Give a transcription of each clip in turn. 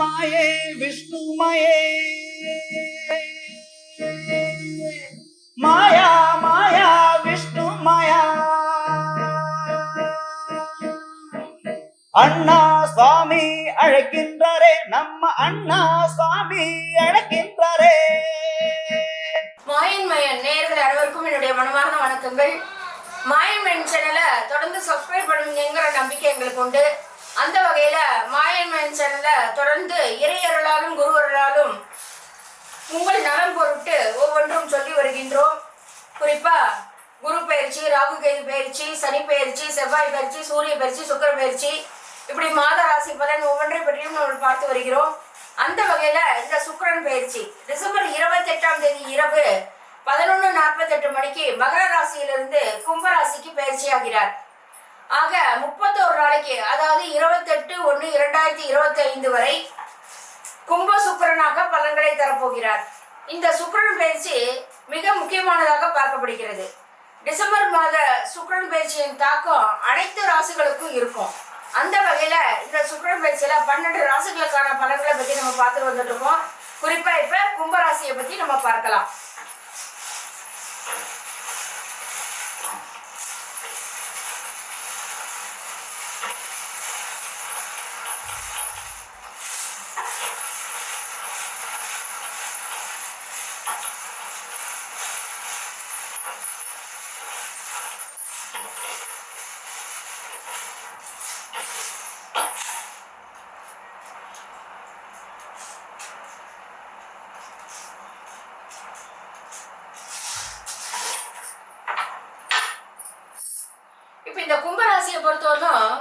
மாயே விஷ்ணுமயே. மாயா மாயா விஷ்ணு மாயா அண்ணா சுவாமி அழைக்கின்றாரே நம்ம அண்ணா சுவாமி அழைக்கின்றாரே. மாயன் மயன் நேர்கள் அனைவருக்கும் என்னுடைய மனமார்ந்த வணக்கங்கள். மாயன் மயன் சேனலை தொடர்ந்து சப்ஸ்கிரைப் பண்ணுங்கிற நம்பிக்கை எங்களுக்கு உண்டு. அந்த வகையில மாயன் மயன் தொடர்ந்து இறையருளாலும் குருவர்களாலும் உங்கள் நலம் பொருட்டு ஒவ்வொன்றும் சொல்லி வருகின்றோம். குறிப்பா குரு பயிற்சி ராகு கேது பயிற்சி சனி பயிற்சி செவ்வாய் பயிற்சி சூரிய பயிற்சி சுக்கர பயிற்சி இப்படி மாத ராசி பலன் ஒவ்வொன்றை பற்றியும் நம்ம பார்த்து வருகிறோம். அந்த வகையில இந்த சுக்கரன் பயிற்சி டிசம்பர் இருபத்தி எட்டாம் தேதி இரவு பதினொன்று நாற்பத்தெட்டு மணிக்கு மகர ராசியிலிருந்து கும்ப ராசிக்கு பயிற்சி ஆகிறார் ஆக முப்பத்தோரு நாளைக்கு அதாவது இருபத்தெட்டு ஒன்று இரண்டாயிரத்தி இருபத்தி ஐந்து வரை கும்ப சுக்கரனாக பலன்களை தரப்போகிறார். இந்த சுக்கரன் பயிற்சி மிக முக்கியமானதாக பார்க்கப்படுகிறது. டிசம்பர் மாத சுக்கரன் பயிற்சியின் தாக்கம் அனைத்து ராசிகளுக்கும் இருக்கும். அந்த வகையில இந்த சுக்கரன் பயிற்சியில பன்னெண்டு ராசிகளுக்கான பலன்களை பத்தி நம்ம பார்த்து வந்துட்டு இருக்கோம். குறிப்பா இப்ப கும்ப ராசியை பத்தி நம்ம பார்க்கலாம். இப்ப இந்த கும்பராசியை பொறுத்தவரைக்கும்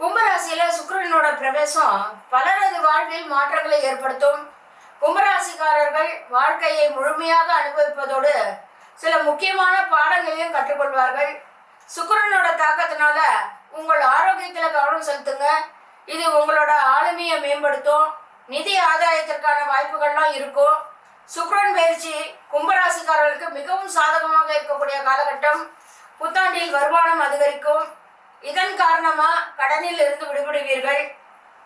கும்பராசியில சுக்கிரனோட பிரவேசம் பலரது வாழ்வில் மாற்றங்களை ஏற்படுத்தும். கும்பராசிக்காரர்கள் வாழ்க்கையை முழுமையாக அனுபவிப்பதோடு சில முக்கியமான பாடங்களையும் கற்றுக்கொள்வார்கள். சுக்கரனோட தாக்கத்தினால உங்கள் ஆரோக்கியத்துல கவனம் செலுத்துங்க. இது உங்களோட ஆளுமையை மேம்படுத்தும். நிதி ஆதாயத்திற்கான வாய்ப்புகள்லாம் இருக்கும். சுக்ரன் பயிற்சி கும்பராசிக்காரர்களுக்கு மிகவும் சாதகமாக இருக்கக்கூடிய காலகட்டம். புத்தாண்டில் வருமானம் அதிகரிக்கும். இதன் காரணமா கடனில் இருந்து விடுபடுவீர்கள்.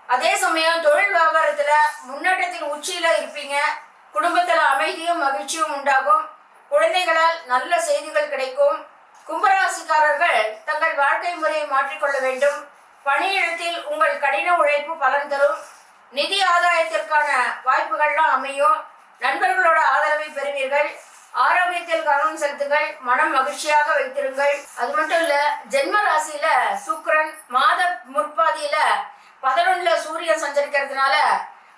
அதே சமயம் தொழில் வியாபாரத்துல முன்னேற்றத்தின் உச்சியில இருப்பீங்க. குடும்பத்துல அமைதியும் மகிழ்ச்சியும் உண்டாகும். குழந்தைகளால் நல்ல செய்திகள் கிடைக்கும். கும்பராசிக்காரர்கள் தங்கள் வாழ்க்கை முறையை மாற்றிக்கொள்ள வேண்டும். பணியிடத்தில் உங்கள் கடின உழைப்பு பலன் தரும். நிதி ஆதாயத்திற்கான வாய்ப்புகள்லாம் அமையும். நண்பர்களோட ஆதரவை பெறுவீர்கள். ஆரோக்கியத்தில் கவனம் செலுத்துங்கள். மனம் மகிழ்ச்சியாக வைத்திருங்கள். அது மட்டும் இல்ல ஜென்ம ராசியில சுக்கரன் மாத முற்பாதியில பதினொன்னுல சூரியன் சஞ்சரிக்கிறதுனால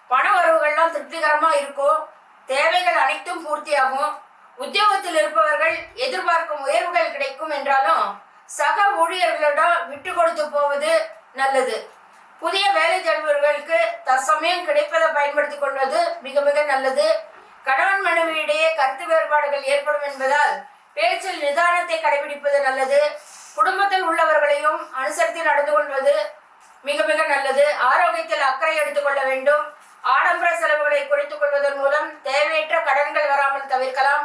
பண வரவுகள்லாம் திருப்திகரமா இருக்கும். தேவைகள் அனைத்தும் பூர்த்தியாகும். உத்தியோகத்தில் இருப்பவர்கள் எதிர் ஊழியர்களிடம் விட்டு கொடுத்து போவது நல்லது. புதிய வேலை தேடுபவர்களுக்கு தற்சமயம் கிடைப்பதை பயன்படுத்திக் கொள்வது மிக மிக நல்லது. கணவன் மனைவியிடையே கருத்து வேறுபாடுகள் ஏற்படும் என்பதால் பேச்சில் நிதானத்தை கடைபிடிப்பது நல்லது. குடும்பத்தில் உள்ளவர்களையும் அனுசரித்து நடந்து கொள்வது மிக மிக நல்லது. ஆரோக்கியத்தில் அக்கறை எடுத்துக்கொள்ள வேண்டும். ஆடம்பர செலவுகளை குறைத்துக் கொள்வதன் மூலம் தேவையற்ற கடன்கள் வராமல் தவிர்க்கலாம்.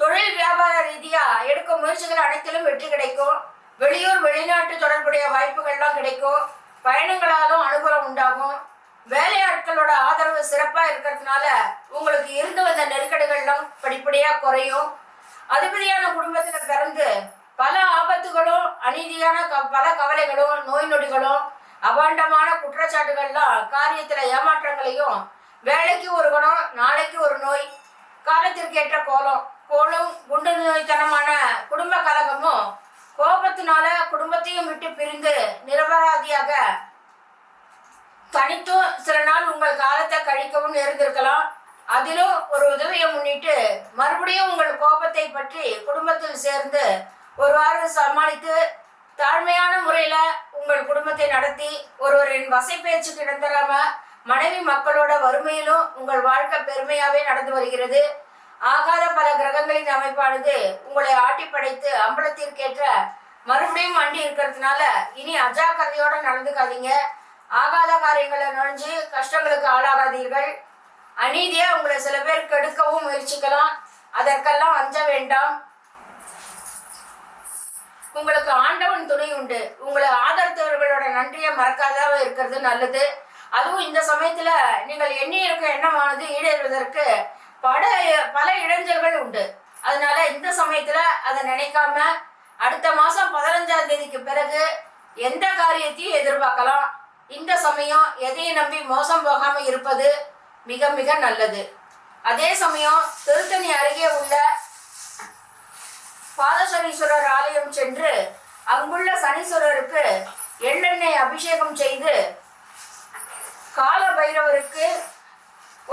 தொழில் வியாபார ரீதியா எடுக்கும் முயற்சிகள் அனைத்திலும் வெற்றி கிடைக்கும். வெளியூர் வெளிநாட்டு தொடர்புடைய வாய்ப்புகள்லாம் கிடைக்கும். பயணங்களாலும் அனுகூலம் உண்டாகும். வேலையாட்களோட ஆதரவு சிறப்பா இருக்கிறதுனால உங்களுக்கு இருந்து வந்த நெருக்கடிகள்லாம் படிப்படியா குறையும். அதிபதியான குடும்பத்தில் பிறந்து பல ஆபத்துகளும் அநீதியான க- பல கவலைகளும் நோய் நொடிகளும் அபாண்டமான குற்றச்சாட்டுகள்லாம் காரியத்துல ஏமாற்றங்களையும் வேலைக்கு ஒரு குணம் நாளைக்கு ஒரு நோய் காலத்திற்கு ஏற்ற கோலம் கோலும் குண்டு நோய்த்தனமான குடும்ப கலகமும் கோபத்தினால குடும்பத்தையும் விட்டு பிரிந்து நிரபராதியாக தனித்தும் சில நாள் உங்கள் காலத்தை கழிக்கவும் இருந்திருக்கலாம் அதிலும் ஒரு உதவியை முன்னிட்டு மறுபடியும் உங்கள் கோபத்தை பற்றி குடும்பத்தில் சேர்ந்து ஒரு வாரம் சமாளித்து தாழ்மையான முறையில உங்கள் குடும்பத்தை நடத்தி ஒருவரின் வசை பேச்சுக்கு இடந்தராம மனைவி மக்களோட வறுமையிலும் உங்கள் வாழ்க்கை பெருமையாவே நடந்து வருகிறது. ஆகாத கிரகங்களின் அமைப்பானது உங்களை ஆட்டி படைத்து அம்பலத்திற்கேற்ற மறுபடியும் வண்டி இருக்கிறதுனால இனி அஜாக்கிரதையோட நடந்துக்காதீங்க. ஆகாத காரியங்களை நுழைஞ்சு கஷ்டங்களுக்கு ஆளாகாதீர்கள். அநீதியா உங்களை சில பேர் கெடுக்கவும் முயற்சிக்கலாம். அதற்கெல்லாம் அஞ்ச வேண்டாம். உங்களுக்கு ஆண்டவன் துணை உண்டு. உங்களை ஆதரித்தவர்களோட நன்றியை மறக்காதவ இருக்கிறது நல்லது. அதுவும் இந்த சமயத்துல நீங்கள் எண்ணி இருக்க எண்ணமானது ஈடேறுவதற்கு பல பல இடைஞ்சல்கள் உண்டு. அதனால இந்த சமயத்துல அதை நினைக்காம அடுத்த மாசம் பதினஞ்சாம் தேதிக்கு பிறகு எந்த காரியத்தையும் எதிர்பார்க்கலாம். இந்த சமயம் எதையும் நம்பி மோசம் போகாம இருப்பது மிக மிக நல்லது. அதே சமயம் திருத்தணி அருகே உள்ள பாதசனீஸ்வரர் ஆலயம் சென்று அங்குள்ள சனீஸ்வரருக்கு எள்ளெண்ணெய் அபிஷேகம் செய்து கால பைரவருக்கு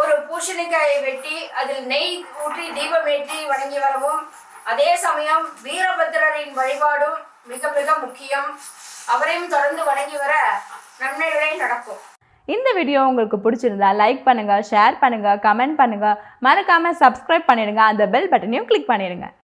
ஒரு பூசணிக்காயை வெட்டி அதில் நெய் ஊற்றி தீபமேற்றி வணங்கி வரவும். அதே சமயம் வீரபத்திரரின் வழிபாடும் மிக மிக முக்கியம். அவரையும் தொடர்ந்து வணங்கி வர நன்மைகளே நடக்கும். இந்த வீடியோ உங்களுக்கு பிடிச்சிருந்தா லைக் பண்ணுங்கள் ஷேர் பண்ணுங்க கமெண்ட் பண்ணுங்க. மறக்காமல் சப்ஸ்கிரைப் பண்ணிடுங்க. அந்த பெல் பட்டனையும் கிளிக் பண்ணிடுங்க.